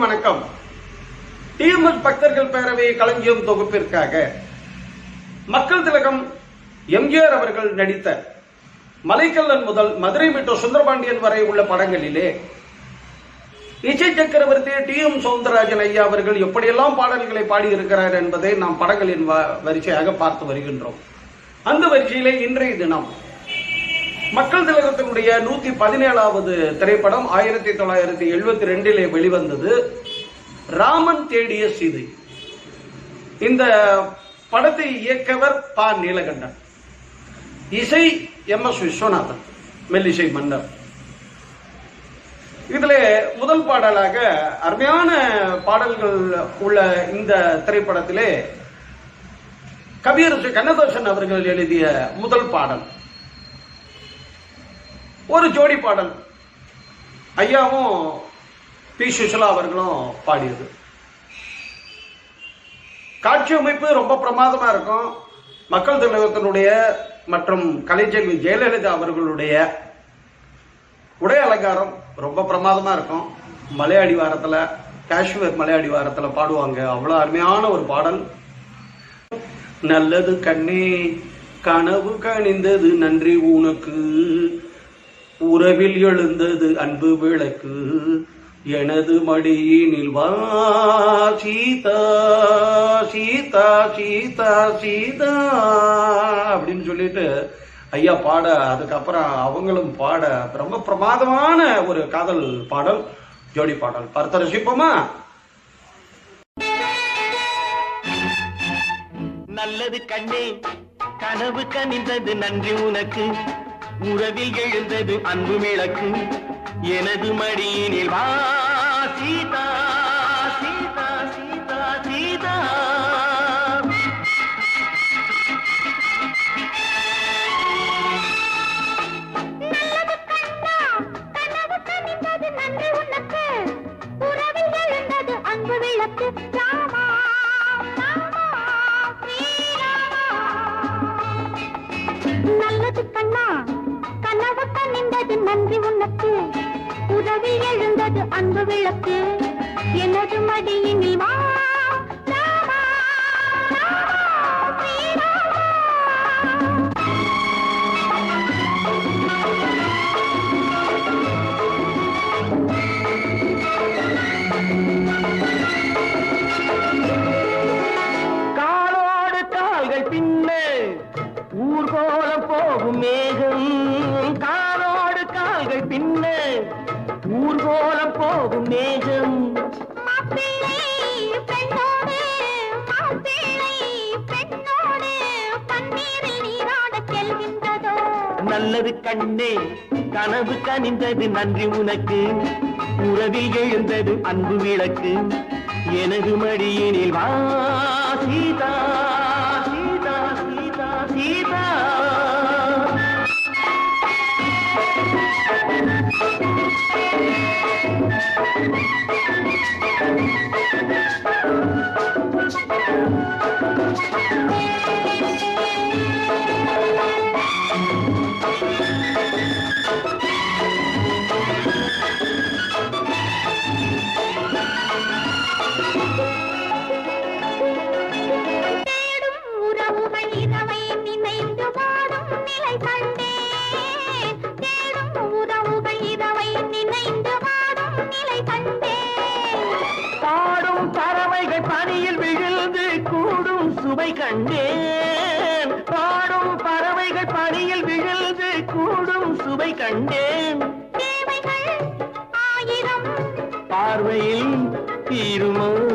அனைவருக்கும் வணக்கம். டிஎம்எஸ் பக்தர்கள் பேரவை களஞ்சியம் தொகுப்பிற்காக மக்கள் திலகம் எம்ஜிஆர் அவர்கள் நடித்த மலைக்கல்லன் முதல் மதுரை மீட்டோ சுந்தரபாண்டியன் வரை உள்ள படங்களிலே இசை சக்கரவர்த்தி டி எம் சவுந்தரராஜன் ஐயா அவர்கள் எப்படியெல்லாம் பாடல்களை பாடியிருக்கிறார் என்பதை நாம் படங்களின் வரிசையாக பார்த்து வருகின்றோம். அந்த வரிசையிலே இன்றைய தினம் மக்கள் திலகத்தினுடைய நூத்தி பதினேழாவது திரைப்படம் ஆயிரத்தி தொள்ளாயிரத்தி எழுபத்தி ரெண்டிலே வெளிவந்தது. ராமன் தேடிய சீதை. இந்த படத்தை இயக்கவர் பா நீலகண்டன். இசை எம் எஸ் விஸ்வநாதன் மெல்லிசை மன்னர். இதுல முதல் பாடலாக அருமையான பாடல்கள் உள்ள இந்த திரைப்படத்திலே கவியரசு கண்ணதாசன் அவர்கள் எழுதிய முதல் பாடல். ஒரு ஜோடி பாடல். ஐயாவும் பி. சுஷலா அவர்களும் பாடியது. காட்சி அமைப்பு ரொம்ப பிரமாதமா இருக்கும். மக்கள் தலைவத்தினுடைய மற்றும் கலைச்செல்வி ஜெயலலிதா அவர்களுடைய உடை அலங்காரம் ரொம்ப பிரமாதமா இருக்கும். மலையாடி அடிவாரத்துல காஷ்மீர் மலையாடி வாரத்தில் பாடுவாங்க. அவ்வளவு அருமையான ஒரு பாடல். நல்லது கண்ணே கனவு கணிந்தது நன்றி உனக்கு. உறவில் எழுந்தது அன்பு விளக்கு. எனது மடியினில் வா சீதா சீதா சீதா சீதா அப்படின்னு சொல்லிட்டு ஐயா பாட அதுக்கப்புறம் அவங்களும் பாட ரொம்ப பிரமாதமான ஒரு காதல் பாடல் ஜோடி பாடல். பார்த்து ரசிப்போமா? நல்லது கண்ணே கனவு கனிந்தது நன்றி உனக்கு. உறவில் எழுந்தது அன்பு மிளக்கு எனது மடியினில் வா சீதா. விளக்கு. எனது மடியினில் வா மேகம். நல்லது கண்ணே கனவு கனிந்தது நன்றி உனக்கு. உறவில் எழுந்தது அன்பு விளக்கு. எனது மடியினில் வா கூடும் சுவை கண்டேன். தேவைகள் ஆயிரம். பார்வையில் தீருமோ?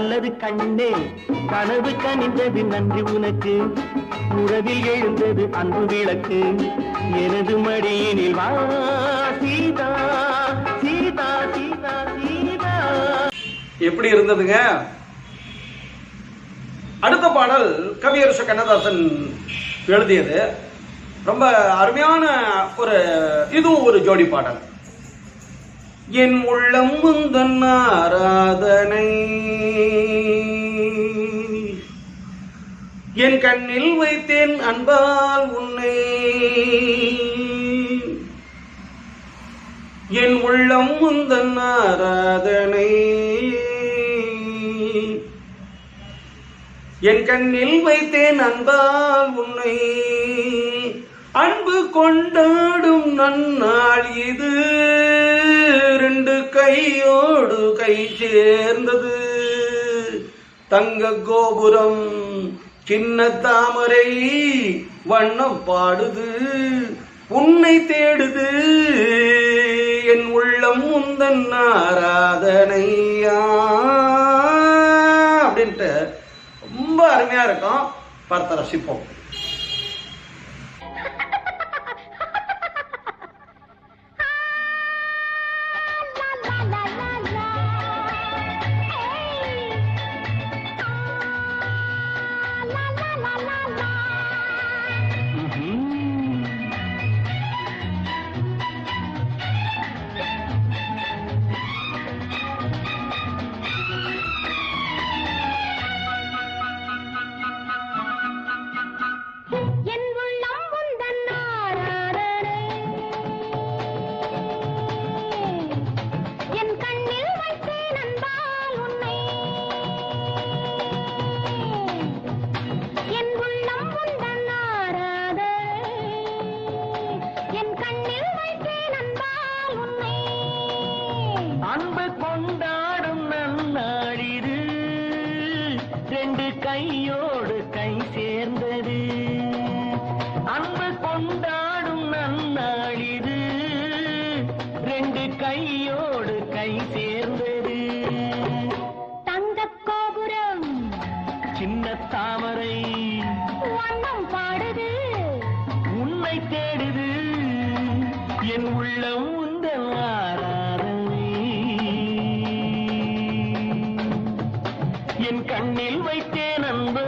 நல்லது கண்ணே கனவு கனிந்தது நன்றி உனக்கு. உறவில் எழுந்தது அன்பு விளக்கு. எனது மடியினில் வா சீதா சீதா சீதா சீதா. எப்படி இருந்ததுங்க? அடுத்த பாடல் கவியரசு கண்ணதாசன் எழுதியது. ரொம்ப அருமையான ஒரு இதுவும் ஒரு ஜோடி பாடல். என் உள்ளம் முந்தன் ஆராதனை. என் கண்ணில் வைத்தேன் அன்பால் உன்னை. என் உள்ளம் முந்தன் ஆராதனை. என் கண்ணில் வைத்தேன் அன்பால் உன்னை. அன்பு கொண்டாடும் நன்னாள் இது. ரெண்டு கையோடு கை சேர்ந்தது. தங்க கோபுரம் சின்ன தாமரை வண்ணம் பாடுது. உன்னை தேடுது என் உள்ளம் முந்தன் ஆராதனையா? அப்படின்ட்டு ரொம்ப அருமையா இருக்கும். பார்த்து ரசிப்போம். அன்பு கொண்டாடும் என் கண்ணில் வைத்தேன் அன்பா.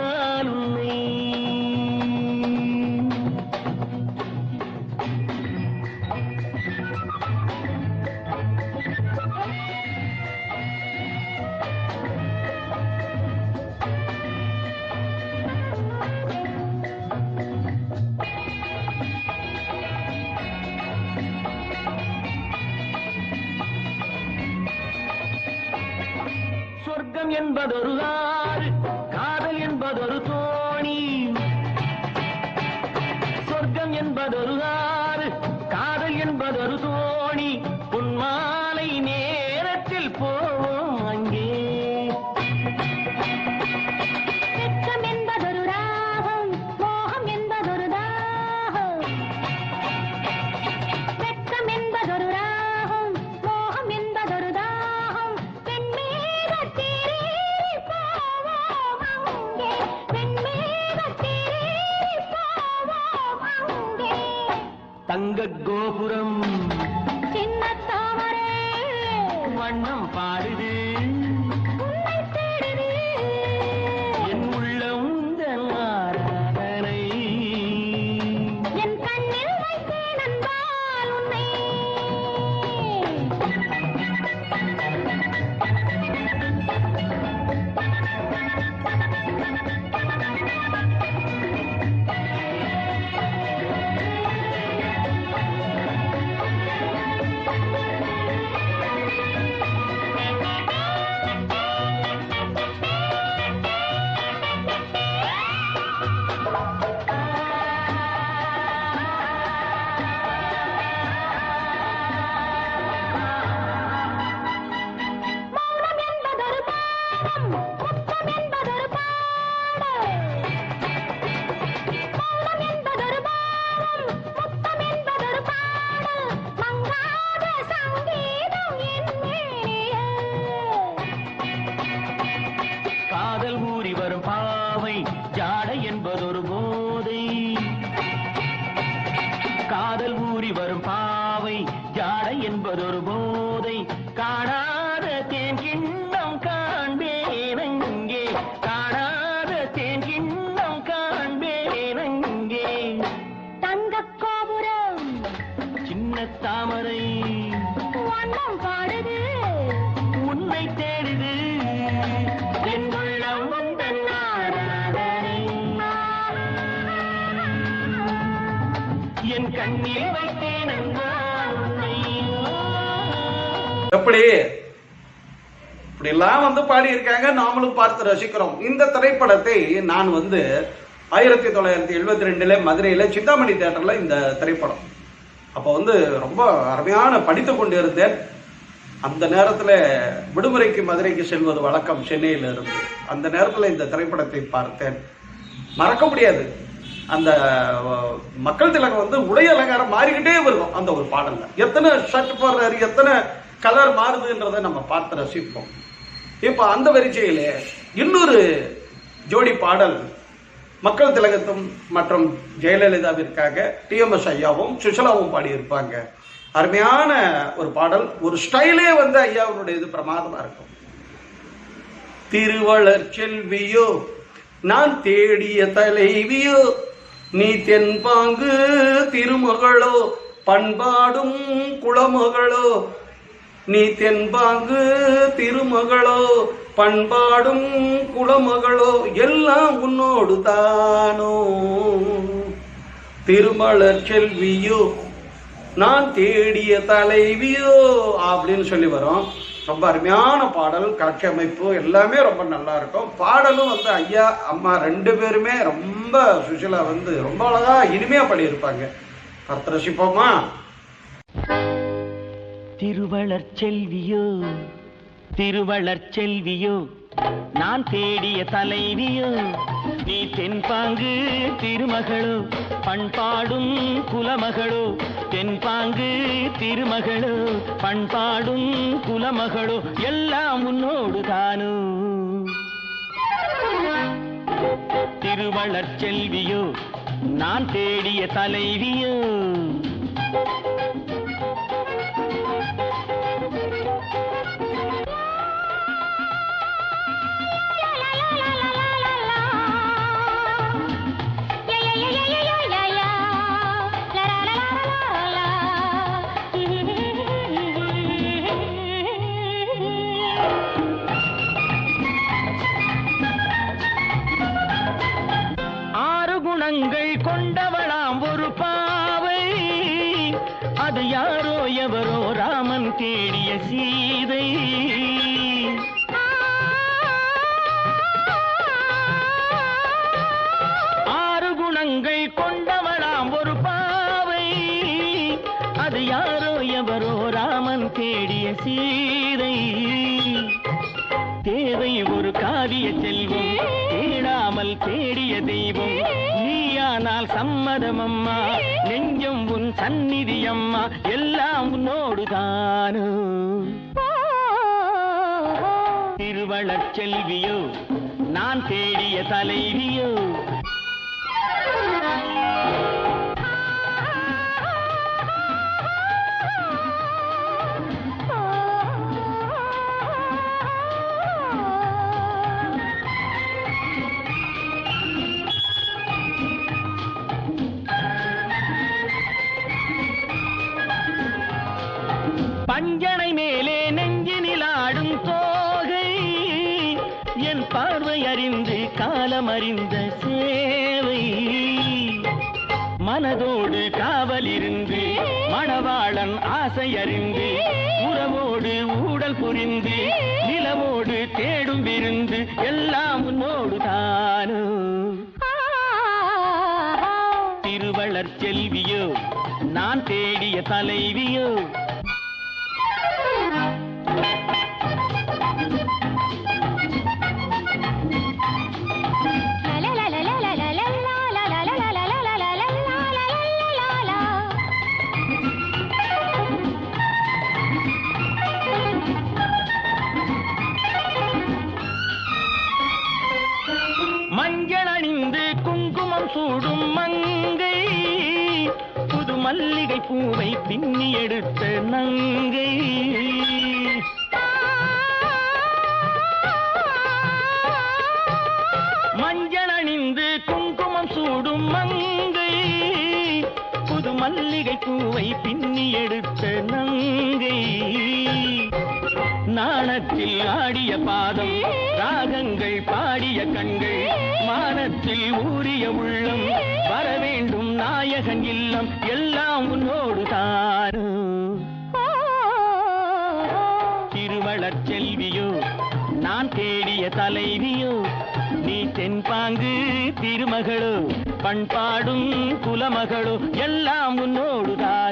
தங்க எப்படி? இப்படிலாம் வந்து பாடியிருக்காங்க. நாமளும் பார்த்து ரசிக்கிறோம். இந்த திரைப்படத்தை நான் வந்து ஆயிரத்தி தொள்ளாயிரத்தி எழுபத்தி ரெண்டுல மதுரையில சிந்தாமணி தேட்டர்ல இந்த திரைப்படம். அப்போ வந்து ரொம்ப அருமையான படித்து கொண்டு இருந்தேன் அந்த நேரத்தில் விடுமுறைக்கு மதுரைக்கு செல்வது வழக்கம் சென்னையில் இருந்து. அந்த நேரத்தில் இந்த திரைப்படத்தை பார்த்தேன். மறக்க முடியாது. அந்த மக்கள் திலகம் வந்து உடை அலங்காரம் மாறிக்கிட்டே வருவோம். அந்த ஒரு பாடல்ல. எத்தனை ஷர்ட் போடுறாரு எத்தனை கலர் மாறுதுன்றதை நம்ம பார்த்து ரசிப்போம். இப்போ அந்த வரிசையிலே இன்னொரு ஜோடி பாடல் மக்கள் திலகத்தும் மற்றும் ஜெயலலிதாவிற்காக டிஎம்எஸ் ஐயாவும் சுஷலாவும் பாடியிருப்பாங்க. அருமையான ஒரு பாடல். ஒரு ஸ்டைலே வந்து ஐயாவுடைய இது பிரமாதமா இருக்கும். திருவளர் செல்வியோ நான் தேடிய தலைவியோ நீ தென்பாங்கு திருமகளோ பண்பாடும் குளமகளோ நீ தென்பாங்கு திருமகளோ பண்பாடும் குலமகளோ எல்லாம் உன்னோடு தானோ. திருமலர் செல்வியோ நான் தேடிய தலைவியோ அப்படின்னு சொல்லி வரும். ரொம்ப அருமையான பாடல் காட்சி அமைப்பு எல்லாமே ரொம்ப நல்லா இருக்கும். பாடலும் வந்து ஐயா அம்மா ரெண்டு பேருமே ரொம்ப சுஷிலா வந்து ரொம்ப அழகா இனிமையா பண்ணியிருப்பாங்க கர்த்தரசிப்போமா திருவளர் செல்வியோ? திருவளர் செல்வியோ நான் தேடிய தலைவியோ? நீ தென்பாங்கு திருமகளோ பண்பாடும் குலமகளோ? தென்பாங்கு திருமகளோ பண்பாடும் குலமகளோ எல்லாம் உன்னோடு தானோ? திருவளர் செல்வியோ நான் தேடிய தலைவியோ? தேடிய சீதை தானோ திருவளர் செல்வியோ நான் தேடிய தலைவியோ. பார்வை அறிந்து காலம் அறிந்த சேவை. மனதோடு காவல் இருந்து மணவாளன் ஆசை அறிந்து உறவோடு ஊடல் புரிந்து நிலவோடு தேடும் விருந்து எல்லாம் உன்னோடு தானோ. திருவளர் செல்வியோ நான் தேடிய தலைவியோ மல்லிகை பூவை பின்னி எடுத்த நங்கை. நாணத்தில் ஆடிய பாதம் ராகங்கள் பாடிய கண்கள் மானத்தில் ஊறிய உள்ளம் வர வேண்டும் நாயகன் இல்லம் எல்லாம் உன்னோடு தாரும். திருவளர் செல்வியோ நான் தேடிய தலைவியோ நீ தென்பாங்கு திருமகளோ பண்பாடும் குலமகளும் எல்லாம் உன்னோடுதான்.